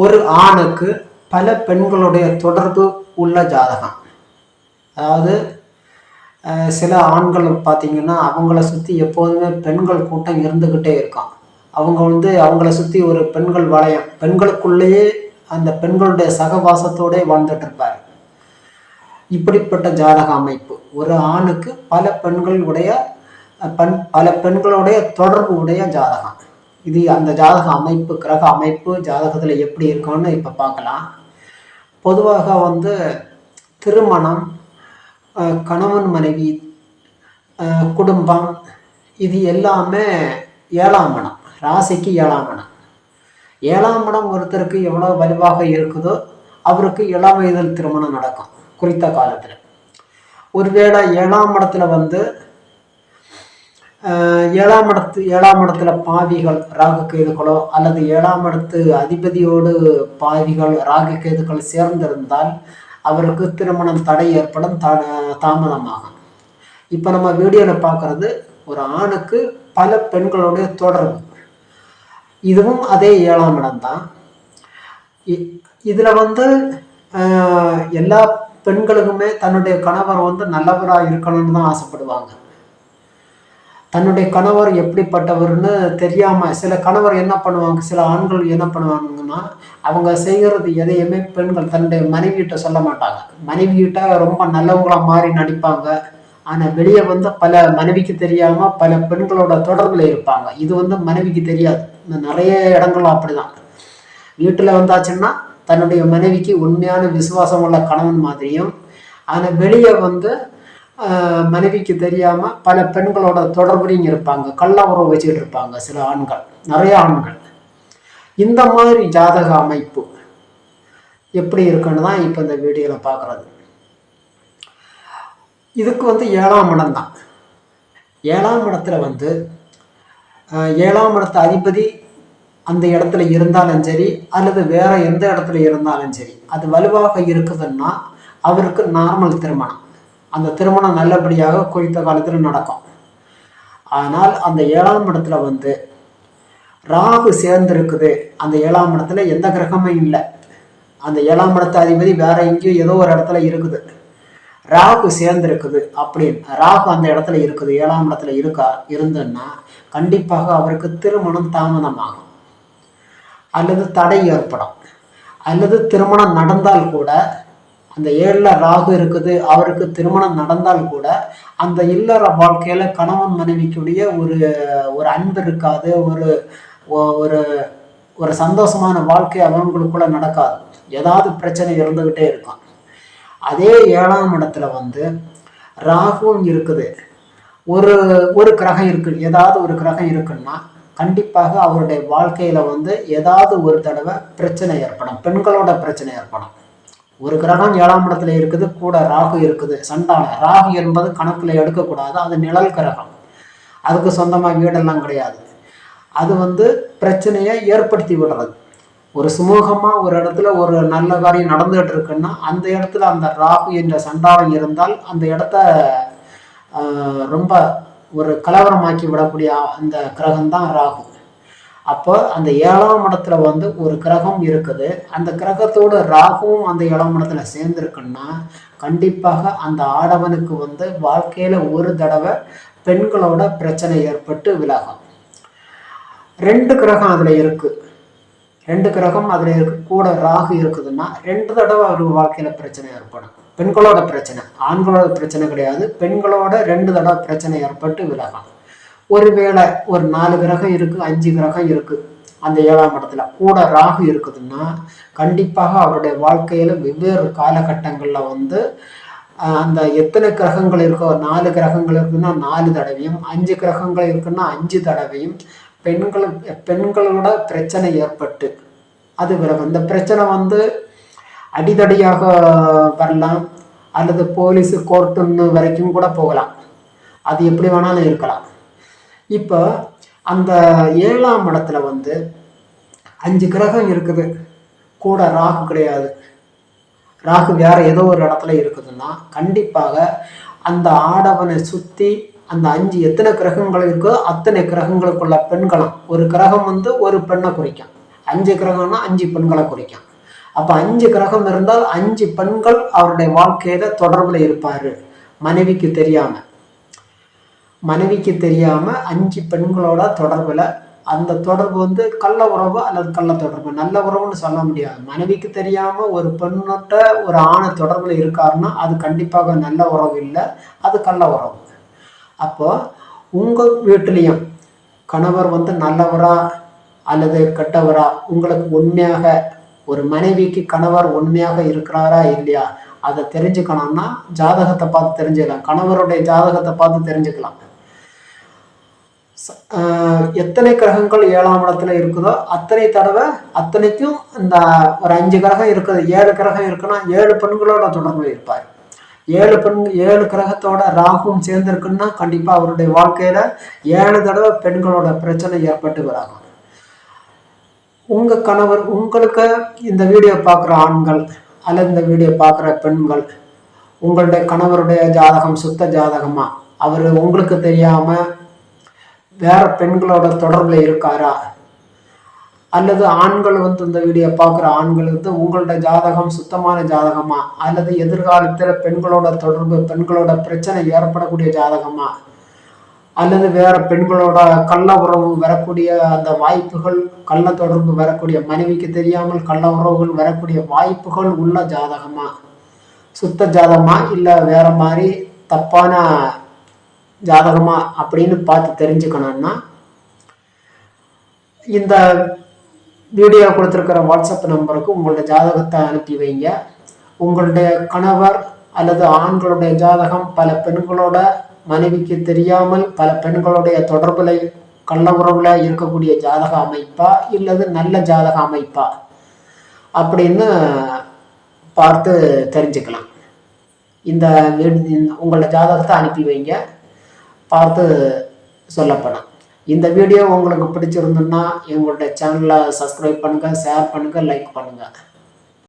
ஒரு ஆணுக்கு பல பெண்களுடைய தொடர்பு உள்ள ஜாதகம். அதாவது சில ஆண்கள் பார்த்தீங்கன்னா அவங்கள சுற்றி எப்போதுமே பெண்கள் கூட்டம் இருந்துக்கிட்டே இருக்கும். அவங்க வந்து அவங்கள சுற்றி ஒரு பெண்கள் வளையம் பெண்களுக்குள்ளேயே அந்த பெண்களுடைய சகவாசத்தோடே வாழ்ந்துட்டு இருப்பார். இப்படிப்பட்ட ஜாதக அமைப்பு. ஒரு ஆணுக்கு பல பெண்களுடைய பண் பெண் பல பெண்களுடைய தொடர்பு உடைய ஜாதகம். இது அந்த ஜாதக அமைப்பு கிரக அமைப்பு ஜாதகத்தில் எப்படி இருக்கும்னு இப்போ பார்க்கலாம். பொதுவாக வந்து திருமணம் கணவன் மனைவி குடும்பம் இது எல்லாமே ஏழாம் மனம் ராசிக்கு ஏழாம் மனம் ஏழாம் மனம் ஒருத்தருக்கு எவ்வளோ வலுவாக இருக்குதோ அவருக்கு இளம் வயதில் திருமணம் நடக்கும் குறித்த காலத்தில். ஒருவேளை ஏழாம் மடத்தில் வந்து ஏழாம் இடத்து ஏழாம் இடத்துல பாவிகள் ராகு கேதுகளோ அல்லது ஏழாம் இடத்து அதிபதியோடு பாவிகள் ராகு கேதுக்கள் சேர்ந்திருந்தால் அவருக்கு திருமணம் தடை ஏற்படும் த தாமதமாகும். இப்போ நம்ம வீடியோவில் பார்க்குறது ஒரு ஆணுக்கு பல பெண்களுடைய தொடர்பு. இதுவும் அதே ஏழாம் இடம்தான். இ- வந்து எல்லா பெண்களுக்குமே தன்னுடைய கணவர் வந்து நல்லவராக இருக்கணும்னு தான் ஆசைப்படுவாங்க. தன்னுடைய கணவர் எப்படிப்பட்டவர்னு தெரியாமல் சில கணவர் என்ன பண்ணுவாங்க? சில ஆண்கள் என்ன பண்ணுவாங்கன்னா அவங்க செய்கிறது எதையுமே பெண்கள் தன்னுடைய மனைவிகிட்ட சொல்ல மாட்டாங்க. மனைவிகிட்ட ரொம்ப நல்லவங்களாக மாறி நடிப்பாங்க. ஆனால் வெளியே வந்து பல மனைவிக்கு தெரியாமல் பல பெண்களோட தொடர்பில் இருப்பாங்க. இது வந்து மனைவிக்கு தெரியாது. இந்த நிறைய இடங்கள் அப்படிதான். வீட்டில் வந்தாச்சுன்னா தன்னுடைய மனைவிக்கு உண்மையான விசுவாசம் உள்ள கணவன் மாதிரியும் ஆனால் வெளியே வந்து மனைவிக்கு தெரியாம பல பெண்களோட தொடர்புலையும் இருப்பாங்க. கள்ள உறவு வச்சுக்கிட்டு இருப்பாங்க சில ஆண்கள். நிறைய ஆண்கள். இந்த மாதிரி ஜாதக அமைப்பு எப்படி இருக்குன்னு தான் இப்போ இந்த வீடியோவில் பார்க்குறது இதுக்கு வந்து ஏழாம் இடம் தான். ஏழாம் இடத்துல வந்து ஏழாம் இடத்து அதிபதி அந்த இடத்துல இருந்தாலும் சரி அல்லது வேற எந்த இடத்துல இருந்தாலும் சரி அது வலுவாக இருக்குதுன்னா அவருக்கு நார்மல் திருமணம். அந்த திருமணம் நல்லபடியாக குறித்த காலத்தில் நடக்கும். ஆனால் அந்த ஏழாம் இடத்துல வந்து ராகு சேர்ந்திருக்குது. அந்த ஏழாம் இடத்துல எந்த கிரகமும் இல்லை. அந்த ஏழாம் இடத்த அதிபதி வேற எங்கேயும் ஏதோ ஒரு இடத்துல இருக்குது. ராகு சேர்ந்திருக்குது அப்படின்னு ராகு அந்த இடத்துல இருக்குது ஏழாம் இடத்துல இருக்கா இருந்துன்னா கண்டிப்பாக அவருக்கு திருமணம் தாமதமாகும். அல்லது தடை ஏற்படும். அல்லது திருமணம் நடந்தால் கூட அந்த ஏழில் ராகு இருக்குது அவருக்கு திருமணம் நடந்தால் கூட அந்த இல்லற வாழ்க்கையில் கணவன் மனைவிக்குடைய ஒரு ஒரு அன்பு இருக்காது ஒரு ஒரு ஒரு சந்தோஷமான வாழ்க்கை அவங்களுக்குள்ள நடக்காது. ஏதாவது பிரச்சனை இருந்துக்கிட்டே இருக்கும். அதே ஏழாம் இடத்துல வந்து ராகுவும் இருக்குது. ஒரு ஒரு கிரகம் இருக்கு ஏதாவது ஒரு கிரகம் இருக்குன்னா கண்டிப்பாக அவருடைய வாழ்க்கையில வந்து ஏதாவது ஒரு தடவை பிரச்சனை ஏற்படும். பெண்களோட பிரச்சனை ஏற்படும். ஒரு கிரகம் ஏழாம் இடத்துல இருக்குது கூட ராகு இருக்குது சண்டான. ராகு என்பது கணக்கில் எடுக்கக்கூடாது அது நிழல் கிரகம். அதுக்கு சொந்தமாக வீடெல்லாம் கிடையாது. அது வந்து பிரச்சனையை ஏற்படுத்தி விடுறது. ஒரு சுமூகமாக ஒரு இடத்துல ஒரு நல்ல காரியம் நடந்துகிட்டு இருக்குன்னா அந்த இடத்துல அந்த ராகு என்ற சண்டாரம் இருந்தால் அந்த இடத்த ரொம்ப ஒரு கலவரமாக்கி விடக்கூடிய அந்த கிரகம் தான் ராகு. அப்போ அந்த ஏழாம் இடத்துல வந்து ஒரு கிரகம் இருக்குது. அந்த கிரகத்தோட ராகுவும் அந்த ஏழாம் இடத்துல சேர்ந்துருக்குன்னா கண்டிப்பாக அந்த ஆடவனுக்கு வந்து வாழ்க்கையில் ஒரு தடவை பெண்களோட பிரச்சனை ஏற்பட்டு விலகும். ரெண்டு கிரகம் அதில் இருக்குது ரெண்டு கிரகம் அதில் இருக்கு. கூட ராகு இருக்குதுன்னா ரெண்டு தடவை அவர் வாழ்க்கையில் பிரச்சனை ஏற்படும். பெண்களோட பிரச்சனை ஆண்களோட பிரச்சனை கிடையாது. பெண்களோட ரெண்டு தடவை பிரச்சனை ஏற்பட்டு விலகும். ஒருவேளை ஒரு நாலு கிரகம் இருக்கு அஞ்சு கிரகம் இருக்கு. அந்த ஏழாம் இடத்துல கூட ராகு இருக்குதுன்னா கண்டிப்பாக அவருடைய வாழ்க்கையில வெவ்வேறு காலகட்டங்களில் வந்து அந்த எத்தனை கிரகங்கள் இருக்கோ நாலு கிரகங்கள் இருக்குன்னா நாலு தடவையும் அஞ்சு கிரகங்கள் இருக்குன்னா அஞ்சு தடவையும் பெண்கள் பெண்களோட பிரச்சனை ஏற்பட்டு அது பிறகு இந்த பிரச்சனை வந்து அடிதடியாக வரலாம் அல்லது போலீஸு கோர்ட்டுன்னு வரைக்கும் கூட போகலாம். அது எப்படி வேணாலும் இருக்கலாம். இப்போ அந்த ஏழாம் இடத்துல வந்து அஞ்சு கிரகம் இருக்குது. கூட ராகு கிடையாது. ராகு வேற ஏதோ ஒரு இடத்துல இருக்குதுன்னா கண்டிப்பாக அந்த ஆடவனை சுற்றி அந்த அஞ்சு எத்தனை கிரகங்கள் இருக்கோ அத்தனை கிரகங்களுக்குள்ள பெண்களும் ஒரு கிரகம் வந்து ஒரு பெண்ணை குறிக்கும். அஞ்சு கிரகம்னா அஞ்சு பெண்களை குறிக்கும். அப்போ அஞ்சு கிரகம் இருந்தால் அஞ்சு பெண்கள் அவருடைய வாழ்க்கையில தொடர்பில் இருப்பார். மனைவிக்கு தெரியாமல் மனைவிக்கு தெரியாமல் அஞ்சு பெண்களோட தொடர்பில் அந்த தொடர்பு வந்து கள்ள உறவு அல்லது கள்ள தொடர்பு. நல்ல உறவுன்னு சொல்ல முடியாது. மனைவிக்கு தெரியாமல் ஒரு பெண்ணோட்ட ஒரு ஆணை தொடர்பில் இருக்காருன்னா அது கண்டிப்பாக நல்ல உறவு இல்லை அது கள்ள உறவு. அப்போது உங்கள் வீட்டிலையும் கணவர் வந்து நல்லவரா அல்லது கெட்டவரா? உங்களுக்கு உண்மையாக ஒரு மனைவிக்கு கணவர் உண்மையாக இருக்கிறாரா இல்லையா? அதை தெரிஞ்சுக்கணும்னா ஜாதகத்தை பார்த்து தெரிஞ்சுக்கலாம். கணவருடைய ஜாதகத்தை பார்த்து தெரிஞ்சுக்கலாம். எத்தனை கிரகங்கள் ஏழாம் இடத்துல இருக்குதோ அத்தனை தடவை அத்தனைக்கும் இந்த ஒரு அஞ்சு கிரகம் இருக்குது. ஏழு கிரகம் இருக்குன்னா ஏழு பெண்களோட தொடர்பு இருப்பார். ஏழு பெண் ஏழு கிரகத்தோட ராகுவும் சேர்ந்திருக்குன்னா கண்டிப்பாக அவருடைய வாழ்க்கையில் ஏழு தடவை பெண்களோட பிரச்சனை ஏற்பட்டு வராங்க உங்கள் கணவர் உங்களுக்கு இந்த வீடியோ பார்க்குற ஆண்கள் அல்லது இந்த வீடியோ பார்க்குற பெண்கள் உங்களுடைய கணவருடைய ஜாதகம் சுத்த ஜாதகமாக அவர் உங்களுக்கு தெரியாமல் வேற பெண்களோட தொடர்பில் இருக்காரா? அல்லது ஆண்கள் வந்து இந்த வீடியோ பார்க்குற ஆண்கள் வந்து உங்களோட ஜாதகம் சுத்தமான ஜாதகமா? அல்லது எதிர்காலத்தில் பெண்களோட தொடர்பு பெண்களோட பிரச்சனை ஏற்படக்கூடிய ஜாதகமா? அல்லது வேற பெண்களோட கள்ள உறவு வரக்கூடிய அந்த வாய்ப்புகள் கள்ள தொடர்பு வரக்கூடிய மனைவிக்கு தெரியாமல் கள்ள உறவுகள் வரக்கூடிய வாய்ப்புகள் உள்ள ஜாதகமா? சுத்த ஜாதகமா இல்லை வேற மாதிரி தப்பான ஜாதகமா அப்படின்னு பார்த்து தெரிஞ்சுக்கணும்னா இந்த வீடியோ கொடுத்துருக்கிற வாட்ஸ்அப் நம்பருக்கு உங்களுடைய ஜாதகத்தை அனுப்பி வைங்க. உங்களுடைய கணவர் அல்லது ஆண்களுடைய ஜாதகம் பல பெண்களோட மனைவிக்கு தெரியாமல் பல பெண்களுடைய தொடர்பில் கள்ள உறவுல இருக்கக்கூடிய ஜாதக அமைப்பா இல்லது நல்ல ஜாதக அமைப்பா அப்படின்னு பார்த்து தெரிஞ்சுக்கலாம். இந்த வீடு- இந்த- உங்களோட ஜாதகத்தை அனுப்பி வைங்க. பார்த்து சொல்லப்படும். இந்த வீடியோ உங்களுக்கு பிடிச்சிருந்துன்னா எங்களுடைய சேனலை சப்ஸ்கிரைப் பண்ணுங்கள் ஷேர் பண்ணுங்கள் லைக் பண்ணுங்கள்